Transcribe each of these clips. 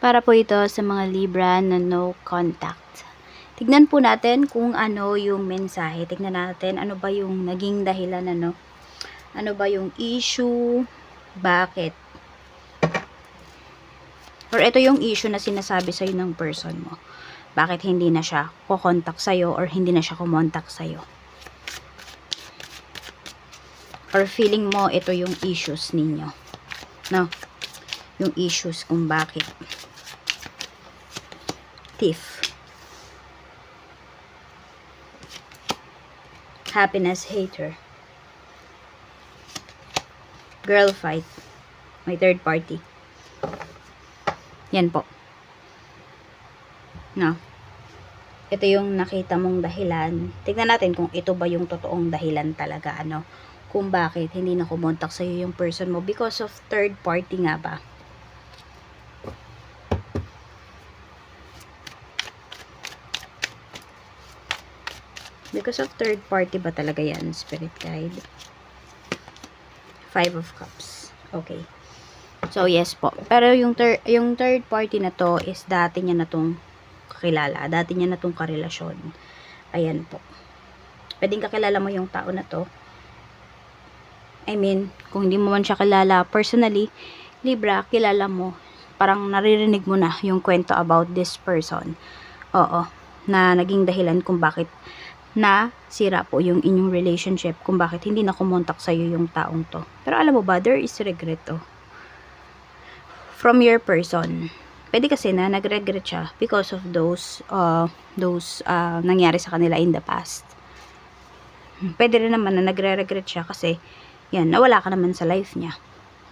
Para po ito sa mga Libra na no contact. Tignan po natin kung ano yung mensahe. Tignan natin ano ba yung naging dahilan ano. Ano ba yung issue? Bakit? Or ito yung issue na sinasabi sa'yo ng person mo. Bakit hindi na siya kukontak sa'yo or hindi na siya kumontak sa'yo. Or feeling mo ito yung issues ninyo. No? Yung issues kung bakit. Thief. Happiness hater. Girl fight. May third party. Yan po. No. Ito yung nakita mong dahilan. Tignan natin kung ito ba yung totoong dahilan talaga, ano. Kung bakit hindi na kumontak sa'yo yung person mo. Because of third party nga ba? Because of third party ba talaga yan, spirit guide? Five of Cups. Okay. So, yes po. Pero yung, thir yung third party na to is dati niya na tong kakilala. Dati niya na tong karelasyon. Ayan po. Pwedeng kakilala mo yung tao na to. I mean, kung hindi mo man siya kilala personally, Libra, kilala mo. Parang naririnig mo na yung kwento about this person. Oo. Na naging dahilan kung bakit na sira po yung inyong relationship kung bakit hindi na kumontak sa'yo yung taong to. Pero alam mo ba, there is regret oh. From your person. Pwede kasi na nag-regret siya because of those uh, those uh, nangyari sa kanila in the past. Pwede rin naman na nagre-regret siya kasi yan, nawala ka naman sa life niya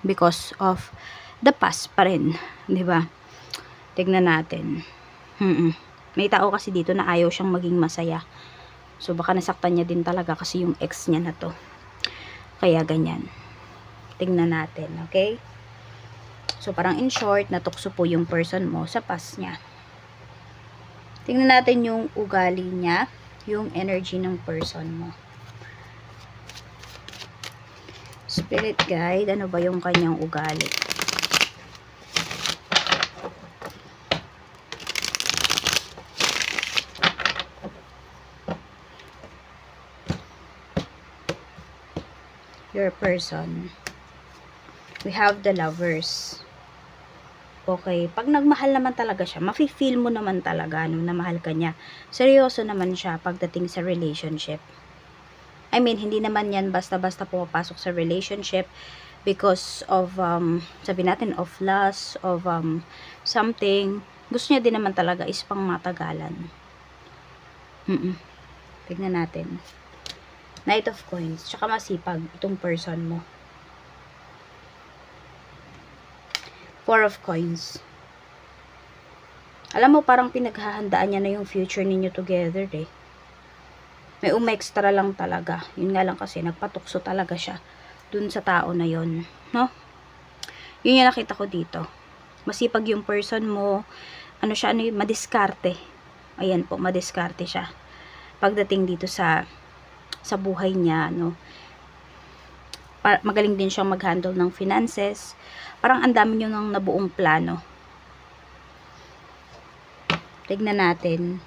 because of the past pa rin, 'di ba? Tignan natin. Mm-mm. May tao kasi dito na ayaw siyang maging masaya. So, baka nasaktan niya din talaga kasi yung ex niya na to. Kaya ganyan. Tingnan natin, okay? So, parang in short, natukso po yung person mo sa past niya. Tingnan natin yung ugali niya, yung energy ng person mo. Spirit guide, ano ba yung kanyang ugali? Your person. We have the lovers. Okay, pag nagmahal naman talaga siya, mafe-feel mo naman talaga no, na mahal ka niya. Seryoso naman siya pagdating sa relationship. I mean, hindi naman yan basta-basta pumapasok sa relationship because of, um, sabi natin, of lust, of um, something. Gusto niya din naman talaga is pang matagalan. Mm-mm. Tignan natin. Knight of Coins. Tsaka masipag itong person mo. Four of Coins. Alam mo, parang pinaghahandaan niya na yung future ninyo together eh. May umextra lang talaga. Yun nga lang kasi, nagpatukso talaga siya dun sa tao na yon No? Yun yung nakita ko dito. Masipag yung person mo. Ano siya, ano yung madiskarte. Ayan po, madiskarte siya. Pagdating dito sa sa buhay niya, no. Magaling din siyang mag-handle ng finances. Parang ang dami niyo ng nabuong plano. Tignan natin.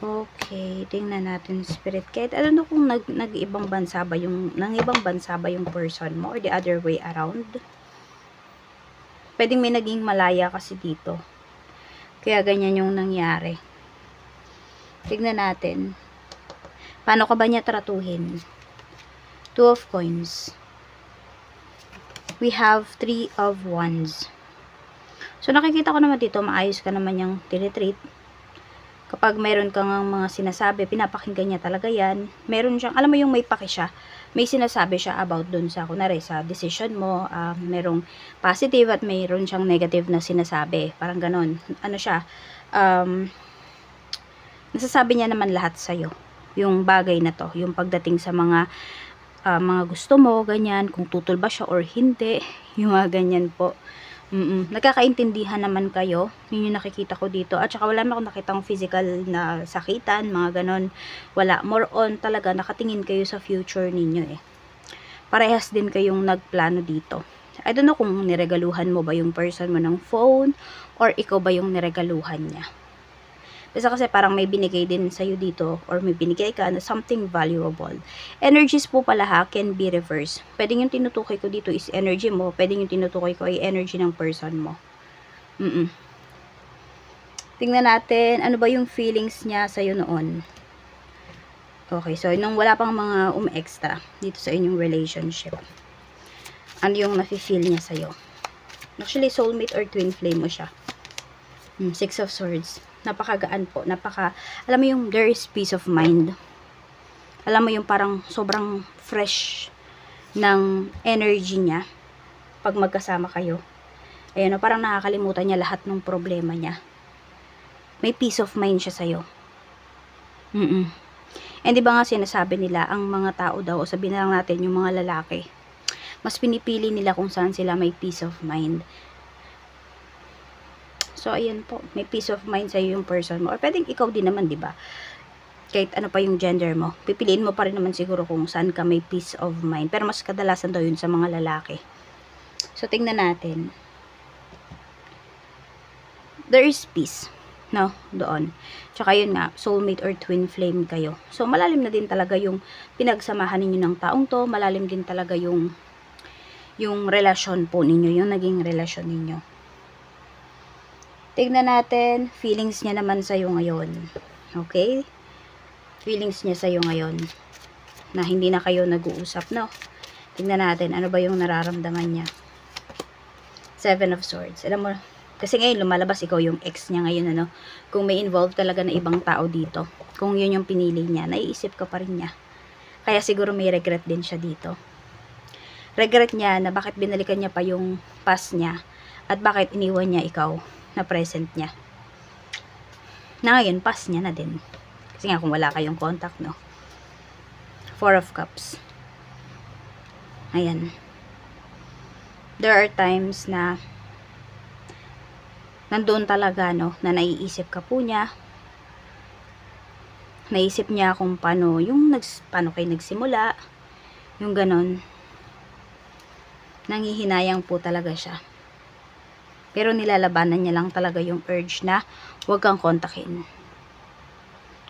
Okay, tingnan natin spirit. Kahit ano kung nag, nag-ibang bansa ba yung, nang ibang bansa ba yung person mo or the other way around. Pwedeng may naging malaya kasi dito. Kaya ganyan yung nangyari. Tignan natin. Paano ka ba niya tratuhin? Two of coins. We have three of wands. So, nakikita ko naman dito, maayos ka naman yung tinitreat. Kapag meron kang mga sinasabi, pinapakinggan niya talaga yan. Meron siyang, alam mo yung may paki siya, may sinasabi siya about dun sa, kunwari, sa decision mo, uh, merong positive at mayroon siyang negative na sinasabi. Parang ganon. Ano siya, um, nasasabi niya naman lahat sa'yo. Yung bagay na to, yung pagdating sa mga uh, mga gusto mo, ganyan, kung tutol ba siya or hindi, yung mga ganyan po. Mm-mm. Nagkakaintindihan naman kayo. Yun yung nakikita ko dito. At saka wala naman akong nakitang physical na sakitan, mga ganon. Wala. More on talaga, nakatingin kayo sa future ninyo eh. Parehas din kayong nagplano dito. I don't know kung niregaluhan mo ba yung person mo ng phone or ikaw ba yung niregaluhan niya. Basta kasi parang may binigay din sa'yo dito or may binigay ka na something valuable. Energies po pala ha, can be reversed. Pwedeng yung tinutukoy ko dito is energy mo, pwedeng yung tinutukoy ko ay energy ng person mo. Mm-mm. Tingnan natin, ano ba yung feelings niya sa'yo noon. Okay, so nung wala pang mga um-extra dito sa inyong relationship. Ano yung nafe-feel niya sa'yo? Actually, soulmate or twin flame mo siya. Hmm, Six of Swords. Napakagaan po. Napaka, alam mo yung there is peace of mind. Alam mo yung parang sobrang fresh ng energy niya pag magkasama kayo. Ayan, o, parang nakakalimutan niya lahat ng problema niya. May peace of mind siya sa'yo. Mm-mm. And di ba nga sinasabi nila, ang mga tao daw, o sabihin na lang natin yung mga lalaki, mas pinipili nila kung saan sila may peace of mind. So, ayan po. May peace of mind sa'yo yung person mo. Or pwedeng ikaw din naman, di ba? Kahit ano pa yung gender mo. Pipiliin mo pa rin naman siguro kung saan ka may peace of mind. Pero mas kadalasan daw yun sa mga lalaki. So, tingnan natin. There is peace. No? Doon. Tsaka yun nga, soulmate or twin flame kayo. So, malalim na din talaga yung pinagsamahan ninyo ng taong to. Malalim din talaga yung yung relasyon po ninyo, yung naging relasyon ninyo. Tignan natin, feelings niya naman sa'yo ngayon. Okay? Feelings niya sa'yo ngayon. Na hindi na kayo nag-uusap, no? Tignan natin, ano ba yung nararamdaman niya. Seven of Swords. Alam mo, kasi ngayon lumalabas ikaw yung ex niya ngayon, ano? Kung may involved talaga na ibang tao dito. Kung yun yung pinili niya, naiisip ka pa rin niya. Kaya siguro may regret din siya dito regret niya na bakit binalikan niya pa yung past niya at bakit iniwan niya ikaw na present niya. Na ngayon, past niya na din. Kasi nga kung wala kayong contact, no? Four of Cups. Ayan. There are times na nandoon talaga, no, na naiisip ka po niya. Naisip niya kung paano, yung nags, paano kayo nagsimula, yung ganon nangihinayang po talaga siya. Pero nilalabanan niya lang talaga yung urge na huwag kang kontakin.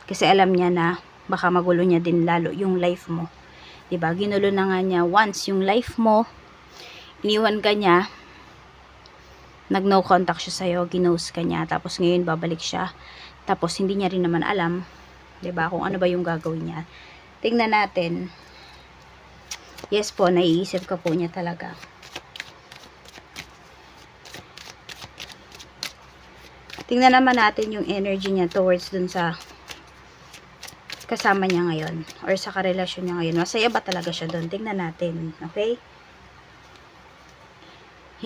Kasi alam niya na baka magulo niya din lalo yung life mo. 'Di ba? Ginulo na nga niya once yung life mo, iniwan ka niya, nag no contact siya sa'yo, ginos ka niya, tapos ngayon babalik siya. Tapos hindi niya rin naman alam, 'di ba, kung ano ba yung gagawin niya. Tingnan natin. Yes po, naiisip ka po niya talaga. Tingnan naman natin yung energy niya towards dun sa kasama niya ngayon or sa karelasyon niya ngayon. Masaya ba talaga siya doon? Tingnan natin. Okay?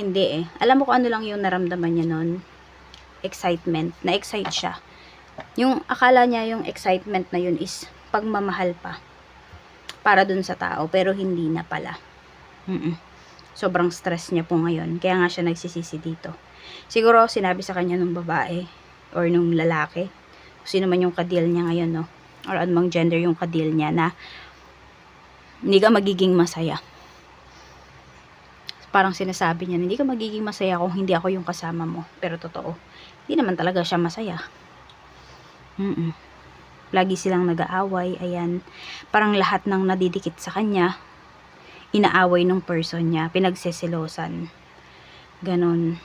Hindi eh. Alam mo kung ano lang yung naramdaman niya noon? Excitement. Na-excite siya. Yung akala niya yung excitement na yun is pagmamahal pa para dun sa tao pero hindi na pala. Mm-mm. Sobrang stress niya po ngayon. Kaya nga siya nagsisisi dito. Siguro sinabi sa kanya nung babae or nung lalaki, sino man yung kadil niya ngayon, no? Or anumang gender yung kadil niya na hindi ka magiging masaya. Parang sinasabi niya, hindi ka magiging masaya kung hindi ako yung kasama mo. Pero totoo, hindi naman talaga siya masaya. Mm-mm. Lagi silang nag-aaway, ayan. Parang lahat ng nadidikit sa kanya, inaaway ng person niya, pinagseselosan. Ganon.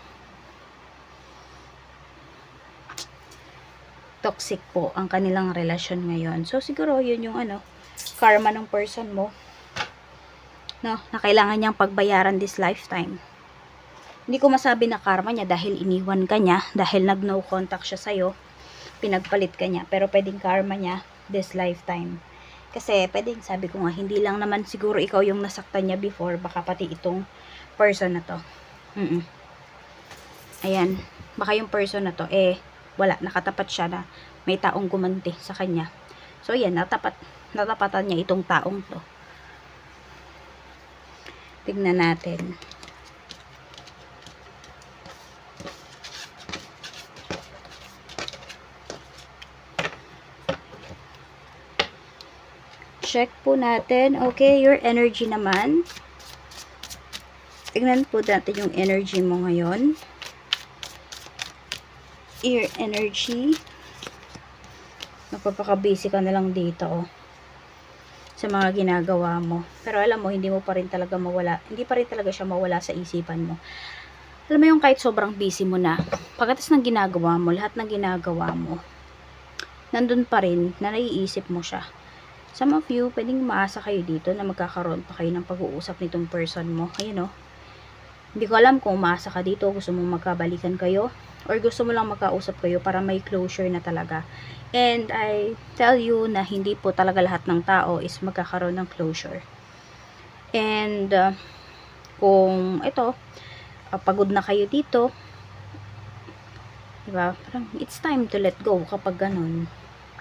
Toxic po ang kanilang relasyon ngayon. So, siguro yun yung ano, karma ng person mo. No, na kailangan niyang pagbayaran this lifetime. Hindi ko masabi na karma niya dahil iniwan ka niya, dahil nag no contact siya sa'yo, pinagpalit ka niya. Pero pwedeng karma niya this lifetime. Kasi pwedeng sabi ko nga, hindi lang naman siguro ikaw yung nasaktan niya before, baka pati itong person na to. Mm -mm. Ayan, baka yung person na to, eh, wala, nakatapat siya na may taong gumanti sa kanya. So, yan, natapat, natapatan niya itong taong to. Tignan natin. Check po natin. Okay, your energy naman. Tignan po natin yung energy mo ngayon. Ear energy. Napapaka-busy ka na lang dito, oh. Sa mga ginagawa mo. Pero alam mo, hindi mo pa rin talaga mawala. Hindi pa rin talaga siya mawala sa isipan mo. Alam mo yung kahit sobrang busy mo na, pagkatas ng ginagawa mo, lahat ng ginagawa mo, nandun pa rin na naiisip mo siya. Some of you, pwedeng maasa kayo dito na magkakaroon pa kayo ng pag-uusap nitong person mo. Ayun, oh. Hindi ko alam kung umaasa ka dito, gusto mong magkabalikan kayo, or gusto mo lang magkausap kayo para may closure na talaga. And I tell you na hindi po talaga lahat ng tao is magkakaroon ng closure. And uh, kung ito, uh, pagod na kayo dito, diba? Parang it's time to let go kapag ganun.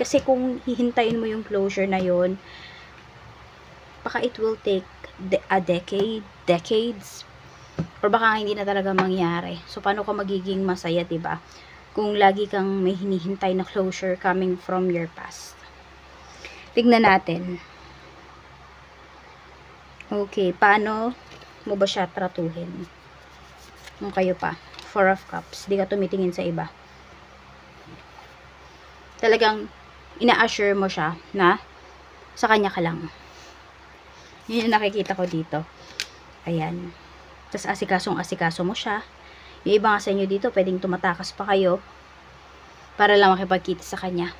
Kasi kung hihintayin mo yung closure na yon baka it will take a decade, decades, or baka hindi na talaga mangyari. So, paano ka magiging masaya, ba? Kung lagi kang may hinihintay na closure coming from your past. Tignan natin. Okay, paano mo ba siya tratuhin? Kung kayo pa. Four of Cups. Di ka tumitingin sa iba. Talagang ina-assure mo siya na sa kanya ka lang. Yun yung nakikita ko dito. Ayan. Tapos asikasong asikaso mo siya. Yung iba nga sa inyo dito, pwedeng tumatakas pa kayo para lang makipagkita sa kanya.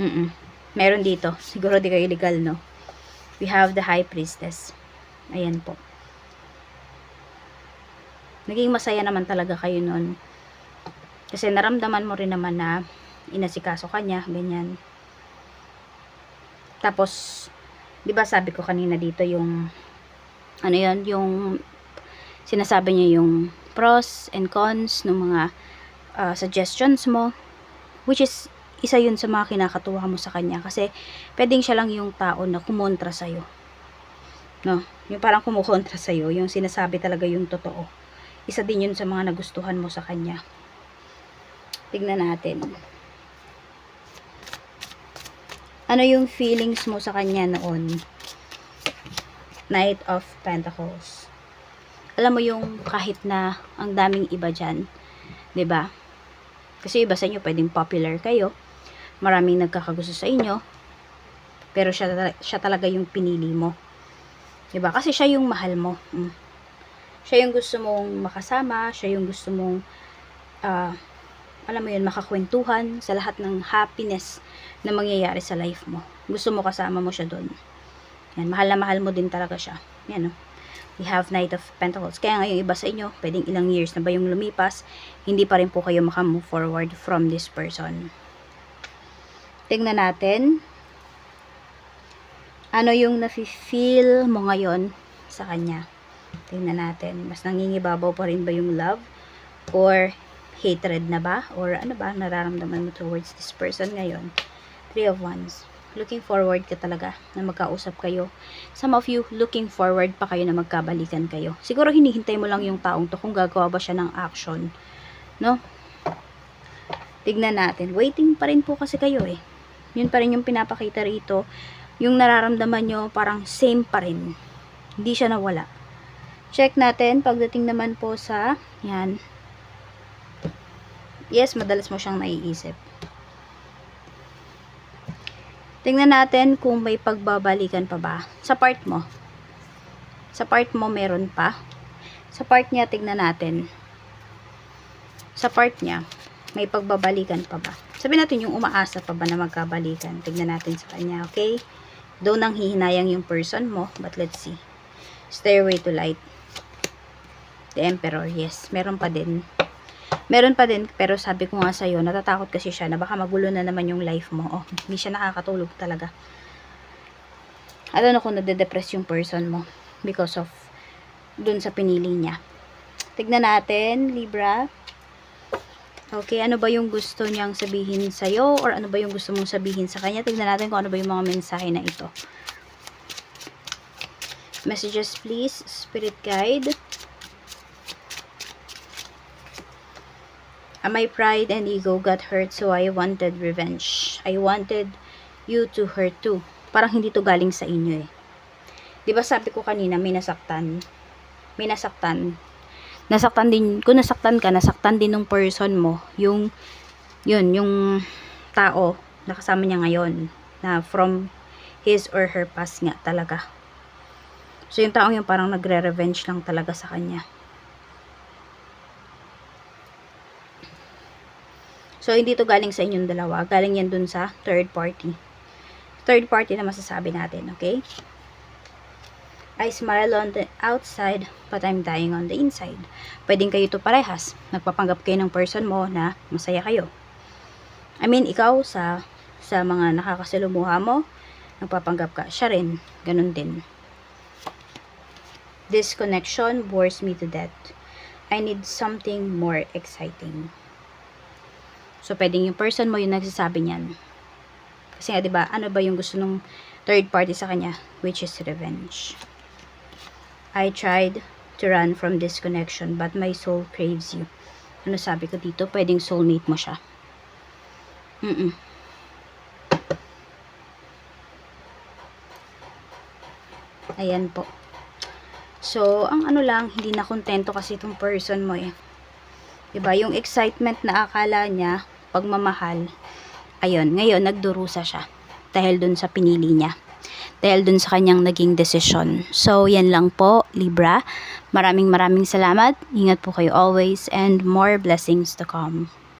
Mm, -mm. Meron dito. Siguro di kayo legal, no? We have the High Priestess. Ayan po. Naging masaya naman talaga kayo nun. Kasi naramdaman mo rin naman na inasikaso kanya, ganyan. Tapos, di ba sabi ko kanina dito yung ano yun, yung sinasabi niya yung pros and cons ng mga uh, suggestions mo which is isa yun sa mga kinakatuwa mo sa kanya. Kasi pwedeng siya lang yung tao na kumontra sa'yo. No, yung parang kumukontra sa'yo yung sinasabi talaga yung totoo. Isa din yun sa mga nagustuhan mo sa kanya. Tignan natin. Ano yung feelings mo sa kanya noon Knight of Pentacles. Alam mo yung kahit na ang daming iba dyan, ba? Kasi iba sa inyo pwedeng popular kayo, maraming nagkakagusto sa inyo, pero siya, siya talaga yung pinili mo. ba? Kasi siya yung mahal mo. Mm. Siya yung gusto mong makasama, siya yung gusto mong uh, alam mo yun, makakwentuhan sa lahat ng happiness na mangyayari sa life mo. Gusto mo kasama mo siya doon. Yan, mahal na mahal mo din talaga siya. Yan, no? We have Knight of Pentacles. Kaya ngayon, iba sa inyo, pwedeng ilang years na ba yung lumipas, hindi pa rin po kayo makamove forward from this person. Tingnan natin. Ano yung nafe-feel mo ngayon sa kanya? Tingnan natin. Mas nangingibabaw pa rin ba yung love? Or hatred na ba? Or ano ba nararamdaman mo towards this person ngayon? Three of Wands looking forward ka talaga na magkausap kayo. Some of you, looking forward pa kayo na magkabalikan kayo. Siguro hinihintay mo lang yung taong to kung gagawa ba siya ng action. No? Tignan natin. Waiting pa rin po kasi kayo eh. Yun pa rin yung pinapakita rito. Yung nararamdaman nyo, parang same pa rin. Hindi siya nawala. Check natin. Pagdating naman po sa, yan. Yes, madalas mo siyang naiisip. Tingnan natin kung may pagbabalikan pa ba. Sa part mo. Sa part mo meron pa. Sa part niya, tingnan natin. Sa part niya, may pagbabalikan pa ba. Sabi natin yung umaasa pa ba na magkabalikan. Tingnan natin sa kanya, okay? Doon nang hihinayang yung person mo, but let's see. Stairway to light. The Emperor, yes. Meron pa din. Meron pa din, pero sabi ko nga sa'yo, natatakot kasi siya na baka magulo na naman yung life mo. Oh, hindi siya nakakatulog talaga. Don't know kung nade-depress yung person mo because of dun sa pinili niya. Tignan natin, Libra. Okay, ano ba yung gusto niyang sabihin sa'yo or ano ba yung gusto mong sabihin sa kanya? Tignan natin kung ano ba yung mga mensahe na ito. Messages please, Spirit Guide. My pride and ego got hurt so I wanted revenge. I wanted you to hurt too. Parang hindi to galing sa inyo eh. 'Di ba sabi ko kanina may nasaktan? may nasaktan. Nasaktan din, kung nasaktan ka, nasaktan din ng person mo, yung, yun, yung tao, nakasama niya ngayon, na from his or her past nga talaga. So, yung taong yung parang nagre-revenge lang talaga sa kanya. So, hindi to galing sa inyong dalawa. Galing yan dun sa third party. Third party na masasabi natin, okay? I smile on the outside, but I'm dying on the inside. Pwedeng kayo to parehas. Nagpapanggap kayo ng person mo na masaya kayo. I mean, ikaw sa sa mga nakakasalumuha mo, nagpapanggap ka. Siya rin, ganun din. This connection bores me to death. I need something more exciting. So, pwedeng yung person mo yung nagsasabi niyan. Kasi nga, di ba, ano ba yung gusto ng third party sa kanya? Which is revenge. I tried to run from this connection, but my soul craves you. Ano sabi ko dito? Pwedeng soulmate mo siya. Mm-mm. Ayan po. So, ang ano lang, hindi na kontento kasi itong person mo eh. 'Di ba Yung excitement na akala niya, pagmamahal, ayun, ngayon nagdurusa siya. Dahil dun sa pinili niya. Dahil dun sa kanyang naging desisyon. So, yan lang po, Libra. Maraming maraming salamat. Ingat po kayo always and more blessings to come.